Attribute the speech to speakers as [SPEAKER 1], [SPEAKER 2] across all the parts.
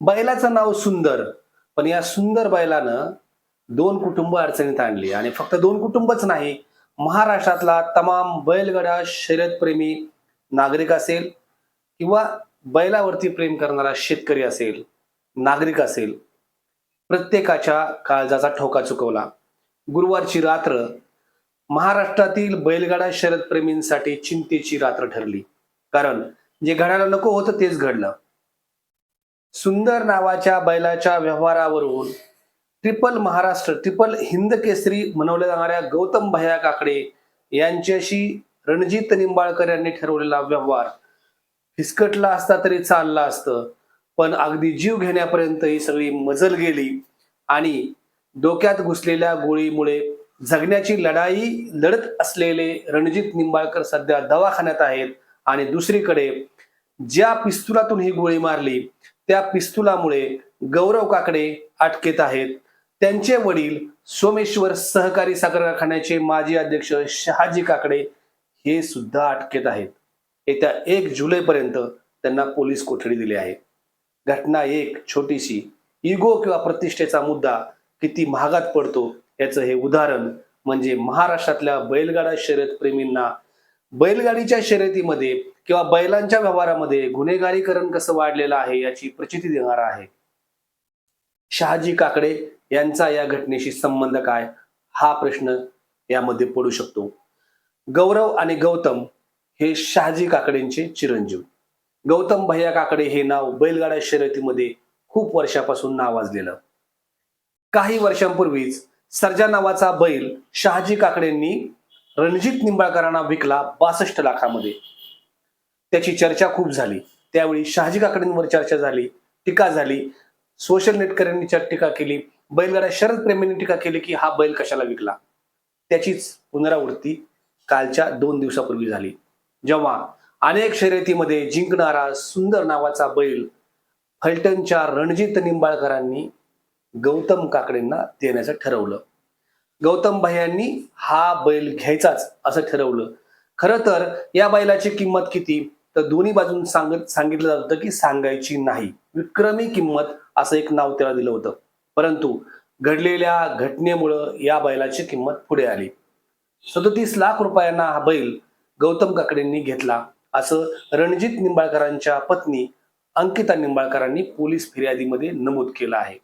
[SPEAKER 1] बैलाचं नाव सुंदर. पण या सुंदर बैलानं दोन कुटुंब अडचणीत आणली आणि फक्त दोन कुटुंबच नाही महाराष्ट्रातला तमाम बैलगडा शर्यतप्रेमी नागरिक असेल किंवा बैलावरती प्रेम करणारा शेतकरी असेल नागरिक असेल प्रत्येकाच्या काळजाचा ठोका चुकवला. गुरुवारची रात्र महाराष्ट्रातील बैलगाडा शर्यतप्रेमींसाठी चिंतेची रात्र ठरली. कारण जे घडायला नको होतं तेच घडलं. सुंदर नावाच्या बैलाच्या व्यवहारावरून ट्रिपल महाराष्ट्र ट्रिपल हिंद केसरी म्हणवल्या जाणाऱ्या गौतम भया काकडे यांच्याशी रणजित निंबाळकर यांनी ठरवलेला व्यवहार. हिसकटला असता तरी चालला असतं पण अगदी जीव घेण्यापर्यंत ही सगळी मजल गेली आणि डोक्यात घुसलेल्या गोळीमुळे जगण्याची लढाई लढत असलेले रणजित निंबाळकर सध्या दवाखान्यात आहेत आणि दुसरीकडे ज्या पिस्तुलातून ही गोळी मारली त्या पिस्तुलामुळे गौरव काकडे अटकेत आहेत. त्यांचे वडील सोमेश्वर सहकारी साखर कारखान्याचे माजी अध्यक्ष शहाजी काकडे हे सुद्धा अटकेत आहेत. येत्या एक जुलैपर्यंत त्यांना पोलीस कोठडी दिली आहे. घटना एक छोटीशी इगो किंवा प्रतिष्ठेचा मुद्दा किती महागात पडतो याचं हे उदाहरण म्हणजे महाराष्ट्रातल्या बैलगाडा शर्यत प्रेमींना बैलगाडीच्या शर्यतीमध्ये किंवा बैलांच्या व्यवहारामध्ये गुन्हेगारीकरण कसं वाढलेलं आहे याची प्रचिती देणार आहे? शहाजी काकडे यांचा या घटनेशी संबंध काय? हा प्रश्न यामध्ये पडू शकतो. गौरव आणि गौतम हे शहाजी काकडेंचे चिरंजीव. गौतम भैया काकडे हे नाव बैलगाड्या शर्यतीमध्ये खूप वर्षापासून नावाजलेलं. काही वर्षांपूर्वीच सर्जा नावाचा बैल शहाजी काकडेंनी रणजित निंबाळकरांना विकला बासष्ट लाखामध्ये. त्याची चर्चा खूप झाली. त्यावेळी शहाजी काकडेंवर चर्चा झाली टीका झाली. सोशल नेटकऱ्यांनी टीका केली. बैलगाड्या शरद प्रेमींनी टीका केली की हा बैल कशाला विकला? त्याचीच पुनरावृत्ती कालच्या दोन दिवसापूर्वी झाली. जेव्हा अनेक शर्यतीमध्ये जिंकणारा सुंदर नावाचा बैल फलटणच्या रणजित निंबाळकरांनी गौतम काकडेंना देण्याचं ठरवलं. गौतम भायांनी हा बैल घ्यायचाच असं ठरवलं. खरं तर या बैलाची किंमत किती? तर दोन्ही बाजून सांगत सांगितलं जात होतं की सांगायची नाही. विक्रमी किंमत असं एक नाव त्याला दिलं होतं. परंतु घडलेल्या घटनेमुळं या बैलाची किंमत पुढे आली. सदतीस लाख रुपयांना हा बैल गौतम काकडेंनी घेतला असं रणजित निंबाळकरांच्या पत्नी अंकिता निंबाळकरांनी पोलीस फिर्यादीमध्ये नमूद केलं आहे.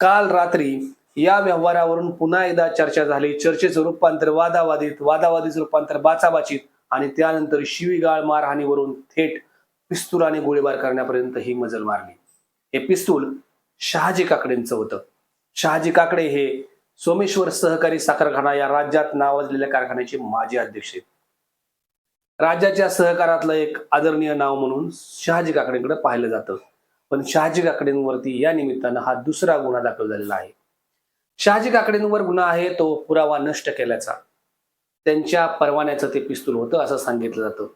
[SPEAKER 1] काल रात्री या व्यवहारावरून पुन्हा एकदा चर्चा झाली. चर्चेचं रूपांतर वादावादीत वादावादीचं रूपांतर बाचाबाचीत आणि त्यानंतर शिवीगाळ मारहाणीवरून थेट पिस्तुलाने गोळीबार करण्यापर्यंत ही मजल मारली. हे पिस्तूल शहाजी काकडेंचं होतं. शहाजी काकडे हे सोमेश्वर सहकारी साखरखाना या राज्यात नावाजलेल्या कारखान्याचे माजी अध्यक्ष आहेत. राज्याच्या सहकारातलं एक आदरणीय नाव म्हणून शहाजी काकडेंकडे पाहिलं जातं. पण शहाजी काकडेंवरती या निमित्तानं हा दुसरा गुन्हा दाखल झालेला आहे. शहाजी काकडेंवर गुन्हा आहे तो पुरावा नष्ट केल्याचा. त्यांच्या परवान्याचं ते पिस्तूल होतं असं सांगितलं जातं.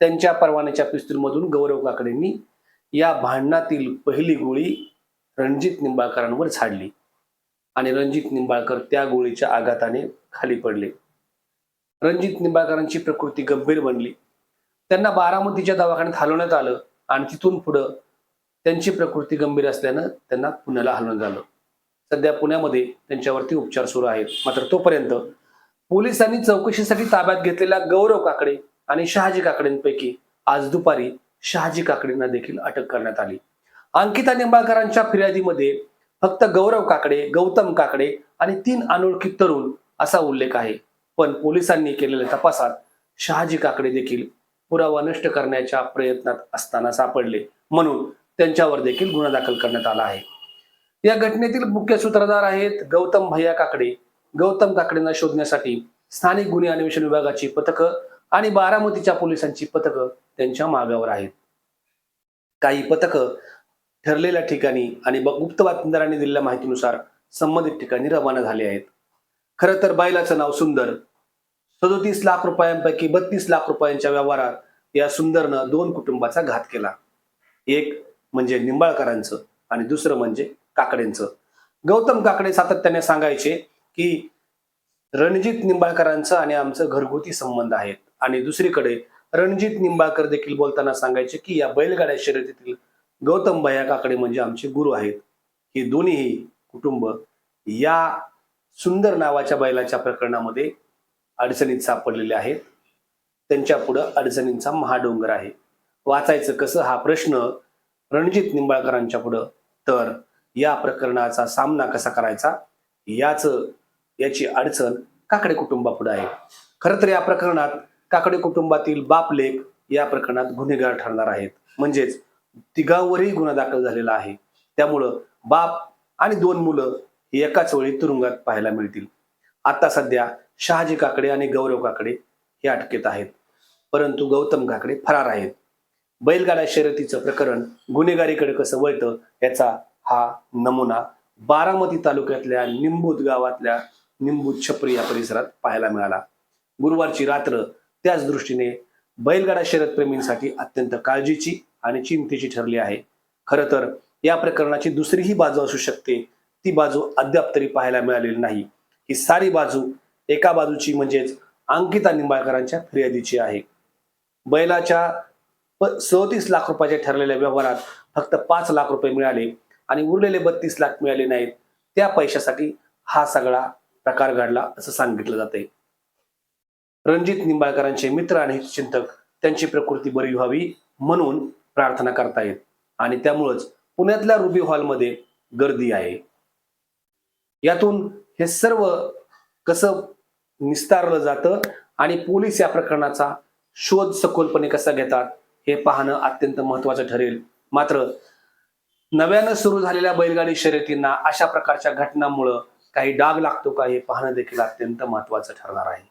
[SPEAKER 1] त्यांच्या परवान्याच्या पिस्तूलमधून गौरव काकडेंनी या भांडणातील पहिली गोळी रणजित निंबाळकरांवर झाडली आणि रणजित निंबाळकर त्या गोळीच्या आघाताने खाली पडले. रणजित निंबाळकरांची प्रकृती गंभीर बनली. त्यांना बारामतीच्या दवाखान्यात हलवण्यात आलं आणि तिथून पुढं त्यांची प्रकृती गंभीर असल्यानं त्यांना पुण्याला हलवण्यात आलं. सध्या पुण्यामध्ये त्यांच्यावरती उपचार सुरू आहेत. मात्र तोपर्यंत पोलिसांनी चौकशीसाठी ताब्यात घेतलेल्या गौरव काकडे आणि शहाजी काकडेंपैकी आज दुपारी शहाजी काकडेंना देखील अटक करण्यात आली. अंकिता निंबाळकरांच्या फिर्यादीमध्ये फक्त गौरव काकडे गौतम काकडे आणि तीन अनोळखी तरुण असा उल्लेख आहे. पण पोलिसांनी केलेल्या तपासात शहाजी काकडे देखील पुरावा नष्ट करण्याच्या प्रयत्नात असताना सापडले म्हणून त्यांच्यावर देखील गुन्हा दाखल करण्यात आला आहे. या घटनेतील मुख्य सूत्रधार आहेत गौतम भैया काकडे गौतम काकडेंना शोधण्यासाठी स्थानिक गुन्हे अन्वेषण विभागाची पथकं आणि बारामतीच्या पोलिसांची पथकं त्यांच्या मागावर आहेत. काही पथकं ठरलेल्या ठिकाणी आणि गुप्त बातमीदारांनी दिलेल्या माहितीनुसार संबंधित ठिकाणी रवाना झाले आहेत. खरं तर बैलाचं नाव सुंदर. सदोतीस लाख रुपयांपैकी बत्तीस लाख रुपयांच्या व्यवहारात या सुंदरनं दोन कुटुंबाचा घात केला. एक म्हणजे निंबाळकरांचं आणि दुसरं म्हणजे काकडेंचं. गौतम काकडे सातत्याने सांगायचे की रणजित निंबाळकरांचं आणि आमचं घरगुती संबंध आहेत. आणि दुसरीकडे रणजित निंबाळकर देखील बोलताना सांगायचे की या बैलगाड्या शर्यतीतील गौतम भैया काकडे म्हणजे आमचे गुरु आहेत. हे दोन्हीही कुटुंब या सुंदर नावाच्या बैलाच्या प्रकरणामध्ये अडचणीत सापडलेले आहेत. त्यांच्या पुढं अडचणींचा महाडोंगर आहे. वाचायचं कसं? हा प्रश्न रणजित निंबाळकरांच्या पुढं. तर या प्रकरणाचा सामना कसा करायचा? याचं याची अडचण काकडे कुटुंबापुढे आहे. खरं तर या प्रकरणात काकडे कुटुंबातील बाप लेख या प्रकरणात गुन्हेगार ठरणार आहेत. म्हणजेच तिघांवरही गुन्हा दाखल झालेला आहे. त्यामुळं बाप आणि दोन मुलं ही एकाच वेळी तुरुंगात पाहायला मिळतील. आता सध्या शहाजी काकडे आणि गौरव काकडे हे अटकेत आहेत. परंतु गौतम काकडे फरार आहेत. बैलगाडा शर्यतीचं प्रकरण गुन्हेगारीकडे कसं वळतं याचा हा नमुना बारामती तालुक्यातल्या निंबूत गावातल्या निंबू छपरी या परिसरात पाहायला मिळाला. गुरुवारची रात्र त्याच दृष्टीने बैलगाडा शर्यतप्रेमींसाठी अत्यंत काळजीची आणि चिंतेची ठरली आहे. खरं तर या प्रकरणाची दुसरीही बाजू असू शकते. ती बाजू अद्याप तरी पाहायला मिळालेली नाही. ही सारी बाजू एका बाजूची म्हणजेच अंकिता निंबाळकरांच्या फिर्यादीची आहे. बैलाच्या सदतीस लाख रुपयाच्या ठरलेल्या व्यवहारात फक्त पाच लाख रुपये मिळाले आणि उरलेले बत्तीस लाख मिळाले नाहीत. त्या पैशासाठी हा सगळा प्रकार घडला असं सांगितलं जाते रणजित निंबाळकरांचे मित्र आणि चिंतक त्यांची प्रकृती बरी व्हावी म्हणून प्रार्थना करतायत आणि त्यामुळंच पुण्यातल्या रुबी हॉलमध्ये गर्दी आहे. यातून हे सर्व कसं निस्तारलं जातं आणि पोलीस या प्रकरणाचा शोध सखोलपणे कसा घेतात हे पाहणं अत्यंत महत्वाचं ठरेल. मात्र नव्यानं सुरू झालेल्या बैलगाडी शर्यतींना अशा प्रकारच्या घटनांमुळं काही डाग लागतो का हे पाहणं देखील अत्यंत महत्वाचं ठरणार आहे.